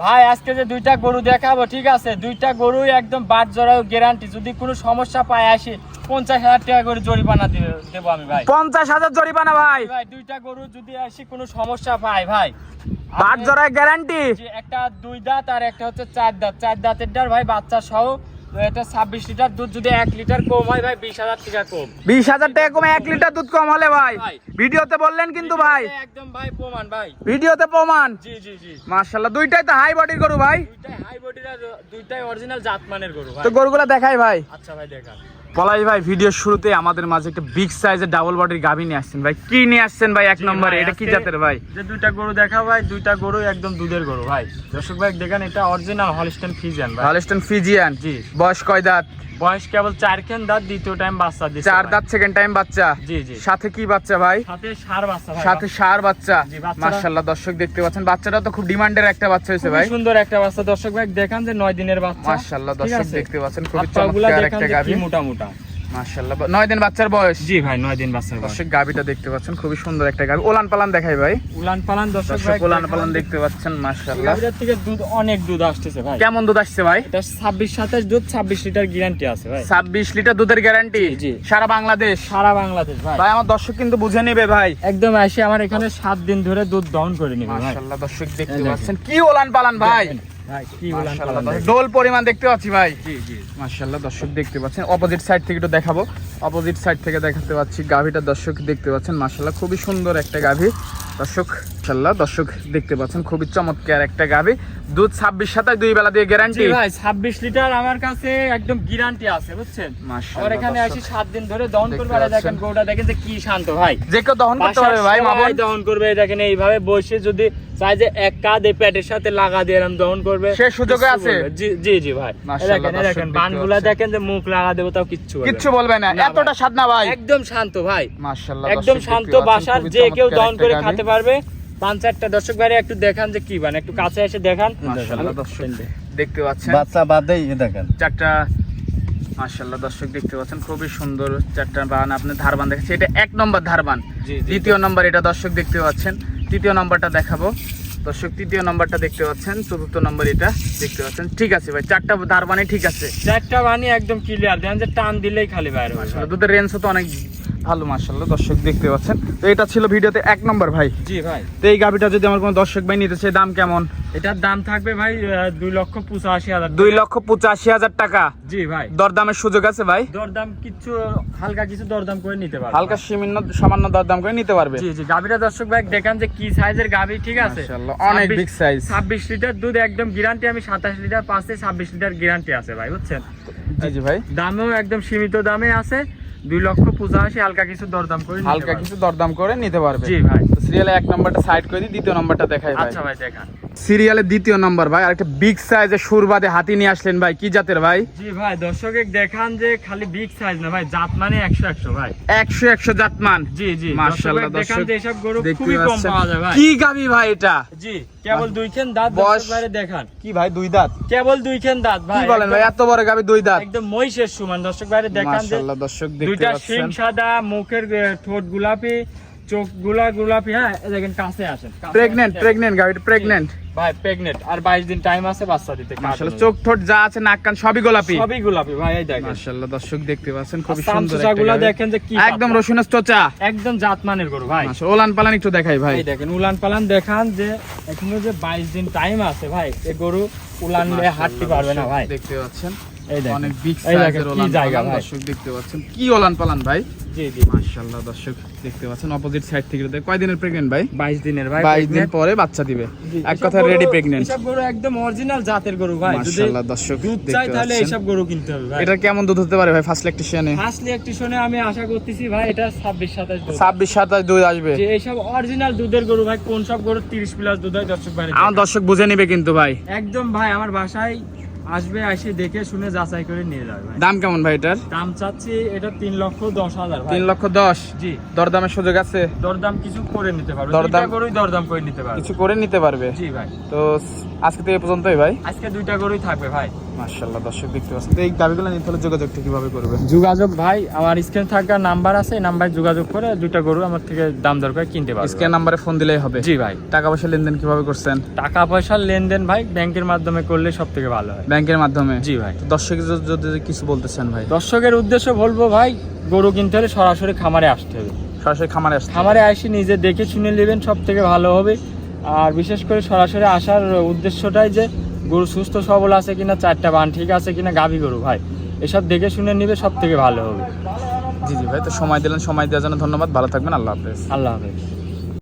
ভাই আজকে যে দুইটা গরু দেখাবো ঠিক আছে? দুইটা গরু একদম বাদ জড়াও গ্যারান্টি যদি কোনো সমস্যা পায় আসি। পঞ্চাশ হাজার টাকা করে জরিমানা দিয়ে দেবো আমি ভাই। পঞ্চাশ হাজার জরিমানা ভাই। ভাই দুইটা গরু যদি আসি কোনো সমস্যা পায় ভাই। বাদ জড়ায় গ্যারান্টি একটা দুই দাঁত আর একটা হচ্ছে চার দাঁত। চার দাঁতের ডার ভাই বাচ্চা সহ এটা ছাব্বিশ লিটার দুধ যদি এক লিটার কম হয় ভাই বিশ হাজার টাকা কম। টাকা লিটার দুধ কম হলে ভাই। ভিডিওতে বললেন কিন্তু ভাই। একদম ভাই প্রমাণ ভাই। ভিডিওতে প্রমাণ। জি জি দুইটাই তো হাই বডির গরু ভাই। দুইটাই হাই বডির আর দুইটাই অরিজিনাল জাতমানের গরু ভাই। তো গরুগুলা দেখাই ভাই। আচ্ছা ভাই দেখান। পলাই ভাই ভিডিও শুরুতে আমাদের মাঝে একটা বিগ সাইজের ডাবল বডির গাভি নিয়ে আসছেন ভাই। কি নিয়ে আসছেন ভাই এক নম্বর? এটা কি জাতের ভাই? যে দুইটা গরু দেখা ভাই দুইটা গরু একদম দুধের গরু ভাই। দর্শক ভাই দেখেন এটা অরিজিনাল হলিস্টেন ফিজিয়ান ভাই। হলিস্টেন ফিজিয়ান জি। বয়স কয় দাঁত? বয়স কেবল চার কেন দাঁত দ্বিতীয় টাইম বাচ্চা দিচ্ছে চার দাঁত সেকেন্ড টাইম বাচ্চা? জি জি। সাথে কি বাচ্চা ভাই? সাথে সার বাচ্চা ভাই। সাথে সার বাচ্চা? মাশাআল্লাহ মার্শাল্লাহ দর্শক দেখতে পাচ্ছেন বাচ্চাটা তো খুব ডিমান্ডের একটা বাচ্চা হয়েছে ভাই। সুন্দর একটা বাচ্চা দর্শক ভাই দেখান যে নয় দিনের বাচ্চা। মাশাআল্লাহ দর্শক দেখতে পাচ্ছেন খুব চমৎকার একটা যে মোটা মোটা মার্শাল্লাহ নয় দিন বাচ্চার বয়স? জি ভাই নয় দিন বাচ্চা দর্শক গাভিটা দেখতে পাচ্ছেন খুবই সুন্দর একটা গাভি ওলান পালান দেখাই ভাই। উলান পালান দর্শক দর্শক ভাই ওলান পালান দেখতে পাচ্ছেন মার্শাল্লাহ গাভীটার থেকে দুধ অনেক দুধ আসতেছে ভাই। কেমন দুধ আসছে ভাই? এটা ছাব্বিশ সাতাশ দুধ ছাব্বিশ লিটার গ্যারান্টি আছে ভাই। ছাব্বিশ লিটার দুধের গ্যারান্টি জি। সারা বাংলাদেশ? সারা বাংলাদেশ ভাই। ভাই আমার দর্শক কিন্তু বুঝে নেবে ভাই। একদম এসে আমার এখানে সাত দিন ধরে দুধ দহন করে নিবে ভাই। দর্শক দেখতে পাচ্ছেন। কি ওলান পালান ভাই? ডোল পরিমাণ দেখতে পাচ্ছি ভাই। মার্শাল্লাহ দর্শক দেখতে পাচ্ছেন। অপোজিট সাইড থেকে একটু দেখাবো। অপোজিট সাইড থেকে দেখাতে পাচ্ছি গাভীটা। দর্শক দেখতে পাচ্ছেন মার্শাল্লাহ খুবই সুন্দর একটা গাভি। দর্শক মার্শাল্লাহ দর্শক দেখতে পাচ্ছেন খুবই চমৎকার একটা গাভি দুধ ছাব্বিশ সাতাশ দুই বেলা দিয়ে গ্যারান্টি ভাই ছাব্বিশ লিটার আমার কাছে একদম গ্যারান্টি আছে বুঝছেন? এখানে আসি সাত দিন ধরে দহন করবে দেখেন। গরুটা দেখেন যে কি শান্ত ভাই। যে কেউ দহন করতে পারবে ভাই মা বোন দহন করবে দেখেন এইভাবে বসে যদি চাই যে এক কাঁধ পেটের সাথে লাগা দিয়ে এরম দহন করবে সে কিচ্ছু আছে? জি জি ভাই। দেখেন দেখেন বানগুলা দেখেন যে মুখ লাগা দেবো তাও কিচ্ছু কিচ্ছু বলবে না। এতটা ভাই। না ভাই। একদম শান্ত ভাই। একদম শান্ত বাসার যে কেউ দহন করে। খেতে পারবে। পাঁচ চারটা দর্শক ভাই একটু দেখান যে কি বান একটু কাছে এসে দেখান। দেখতে পাচ্ছেন। বাচ্চা বাদেই দেখেন। চারটা মার্শাল্লাহ দর্শক দেখতে পাচ্ছেন খুবই সুন্দর চারটা বান আপনি ধারবান দেখাচ্ছি এটা এক নম্বর ধারবান। দ্বিতীয় নম্বর এটা দর্শক দেখতে পাচ্ছেন। তৃতীয় নম্বরটা দেখাবো। দর্শক তৃতীয় নম্বরটা দেখতে পাচ্ছেন চতুর্থ নম্বর এটা দেখতে পাচ্ছেন। ঠিক আছে ভাই চারটা ধারবানে ঠিক আছে। চারটা বানি একদম ক্লিয়ার দেন যে টান দিলেই খালি বাইরে হবে। মার্শাল্লাহ দুধের রেঞ্জও তো অনেক ভালো মার্শাল্লাহ দর্শক দেখতে পাচ্ছেন। তো এটা ছিল ভিডিওতে এক নম্বর ভাই। জি ভাই। তো এই গাভিটা যদি আমার কোনো দর্শক ভাই নিতে চায় দাম কেমন? এটার দাম থাকবে ভাই দুই লক্ষ পঁচাশি হাজার দুই লক্ষ পঁচাশি হাজার টাকা। জি ভাই। দরদামের সুযোগ আছে ভাই? দরদাম কিছু হালকা কিছু দরদাম করে নিতে পারবে। হালকা সামান্য সামান্য দরদাম করে নিতে পারবে। জি জি গাভীটা দর্শক ভাই দেখান যে কি সাইজের গাভী ঠিক আছে? অনেক big size। ছাব্বিশ লিটার দুধ একদম গ্যারান্টি আমি সাতাশ লিটার পাঁচে ছাব্বিশ লিটার গ্যারান্টি আছে ভাই বুঝছেন? জি জি ভাই। দামেও একদম সীমিত দামে আছে। দুই লক্ষ পঁচাশি হালকা কিছু দরদাম করে হালকা কিছু দরদাম করে নিতে পারবে। জি ভাই। সিরিয়ালে এক নম্বরটা সাইড করে দিই দ্বিতীয় নম্বরটা দেখাই আচ্ছা ভাই দেখান। সিরিয়ালে দ্বিতীয় নম্বর ভাই। আরেকটা বিগ সাইজের সুরবাদে হাতি নিয়ে আসলেন ভাই। কি জাতের ভাই? জি ভাই দর্শকে দেখান যে খালি বিগ সাইজ না ভাই জাত মানে একশো একশো ভাই। একশো একশো জাতমান। জি জি মাশাআল্লাহ, দর্শক দেখান যে এসব গরু খুবই কম পাওয়া যায় ভাই। কি গাবি ভাই এটা? জি কেবল দুই খেন দাঁত বয়স- বাইরে দেখান। কি ভাই দুই দাঁত? কেবল দুই খেন দাঁত কি বলেন ভাই এত বড় গাবি দুই দাঁত? একদম মহিষের সমান। দর্শক বাইরে দেখান যে মাশাআল্লাহ দর্শক দেখতে দুইটা শিং সাদা মুখের ঠোঁট গোলাপি চোখগুলা গোলাপি হ্যাঁ? দেখেন কাছে আসেন ভাই আর বাইশ দিন টাইম আছে বাচ্চা দিতে মাশাআল্লাহ চোখ ঠোঁট যা আছে নাক কান সবই গোলাপি। সবই গোলাপি ভাই এই দেখেন। মাশাআল্লাহ দর্শক দেখতে পাচ্ছেন আর সুন্দর একটা গুলা দেখেন যে কি একদম। রসুনের চোচা। একদম জাতমানের গরু ভাই। মাশাআল্লাহ, ওলান পালান একটু দেখাই ভাই। এই দেখেন উলান পালান দেখান যে এখনও যে বাইশ দিন টাইম আছে ভাই এ গরু উলান নিয়ে হাঁটতে পারবে না ভাই। দেখতে পাচ্ছেন এই দেখেন অনেক বিগ সাইজের জায়গা দর্শক দেখতে পাচ্ছেন কি ওলান পালান ভাই? জি জি। মাশাআল্লাহ দর্শক দেখতে পাচ্ছেন অপোজিট সাইড থেকে কয় দিনের প্রেগনেন্ট ভাই? বাইশ দিনের ভাই 22 দিন পরে বাচ্চা দিবে। এক কথা রেডি প্রেগনেন্ট এসব গরু একদম অরিজিনাল জাতের গরু ভাই। মাশাআল্লাহ দর্শক দুধ চাই তাহলে পাচ্ছেন। গরু কিনতে হবে ভাই। এটা কেমন দুধ হতে পারে ভাই ফার্স্ট আমি আশা করতেছি ভাই এটা দুধ। 26 27 দুধ আসবে। যে এইসব অরিজিনাল দুধের গরু ভাই কোন সব গরু প্লাস দুধ হয় দর্শক ভাই? আমার দর্শক বুঝে নিবে কিন্তু ভাই। একদম ভাই আমার বাসায় আসবে আসে দেখে শুনে যাচাই করে নিয়ে যাবে দাম কেমন ভাই এটার? দাম চাচ্ছি এটা তিন লক্ষ দশ হাজার তিন লক্ষ দশ? জি। দরদামের সুযোগ আছে? দরদাম কিছু করে নিতে পারবে। দরদাম- করেই দরদাম করে নিতে পারবে। কিছু করে নিতে পারবে? জি ভাই। তো আজকে তো এই পর্যন্তই ভাই। আজকে দুইটা গরুই থাকবে ভাই। মার্শাল্লাহ দর্শক দেখতে পাচ্ছেন। তো এই গাভিগুলো নিতে হলে যোগাযোগটা কীভাবে করবে যোগাযোগ ভাই আমার স্ক্রিনে থাকার নাম্বার আছে এই নাম্বারে যোগাযোগ করে দুইটা গরু আমার থেকে দাম দর করে কিনতে পারবে। স্ক্যান নাম্বারে ফোন দিলেই হবে। জি ভাই। টাকা পয়সা লেনদেন কীভাবে করছেন? টাকা পয়সার লেনদেন ভাই ব্যাংকের মাধ্যমে করলে সব থেকে ভালো হয়। ব্যাংকের মাধ্যমে? জি ভাই। দর্শক যদি কিছু বলতে চান ভাই। দর্শকের উদ্দেশ্য বলব ভাই গরু কিনতে হলে সরাসরি খামারে আসতে হবে। সরাসরি খামারে আসতে। খামারে আসি নিজে দেখে শুনে নেবেন সব থেকে ভালো হবে। আর বিশেষ করে সরাসরি আসার উদ্দেশ্যটাই যে গরু সুস্থ সবল আছে কিনা চারটা বান ঠিক আছে কিনা গাভী গরু ভাই। এসব দেখে শুনে নিবে সব থেকে ভালো হবে। জি জি ভাই তো সময় দিলেন সময় দেওয়ার জন্য ধন্যবাদ। ভালো থাকবেন আল্লাহ হাফেজ। আল্লাহ হাফেজ।